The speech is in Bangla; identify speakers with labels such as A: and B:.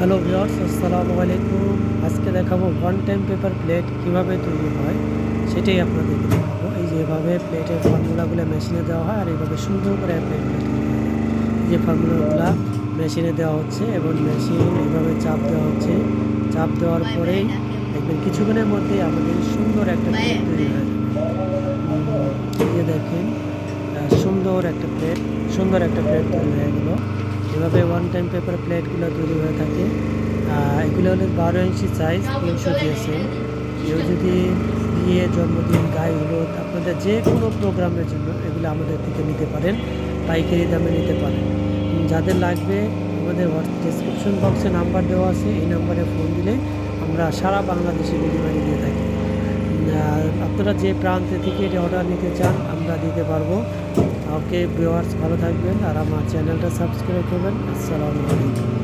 A: হ্যালো ভিউয়ার্স, আসসালামু আলাইকুম। আজকে দেখাবো ওয়ান টাইম পেপার প্লেট কীভাবে তৈরি হয়, সেটাই আপনাদেরকে দেখাবো। এই যে এভাবে প্লেটের ফর্মুলাগুলো মেশিনে দেওয়া হয় আর এইভাবে সুন্দর করে প্লেট যে ফর্মুলাগুলো মেশিনে দেওয়া হচ্ছে এবং মেশিন এইভাবে চাপ দেওয়া হচ্ছে। চাপ দেওয়ার পরেই দেখবেন কিছুক্ষণের মধ্যেই আমাদের সুন্দর একটা প্লেট তৈরি হয়ে যাবে। দেখেন সুন্দর একটা প্লেট সুন্দর একটা প্লেট তৈরি হয়ে গেলো। এভাবে ওয়ান টাইম পেপার প্লেটগুলো তৈরি হয়ে থাকে। এগুলো হলো বারো ইঞ্চি সাইজ তিনশো দিয়েছেন কেউ যদি বিয়ে, জন্মদিন, গায়ে হলুদ, আপনাদের যে কোনো প্রোগ্রামের জন্য এগুলো আমাদের থেকে নিতে পারেন, পাইকারি দামে নিতে পারেন। যাদের লাগবে, আমাদের ডিসক্রিপশন বক্সে নাম্বার দেওয়া আছে, এই নাম্বারে ফোন দিলে আমরা সারা বাংলাদেশে ডেলিভারি দিয়ে থাকি। আপনারা যে প্রান্তে থেকে এটা অর্ডার নিতে চান, আমরা দিতে পারব। ওকে ভিউয়ার্স ভালো থাকবেন আর আমার চ্যানেলটা সাবস্ক্রাইব করবেন। আসসালামু আলাইকুম।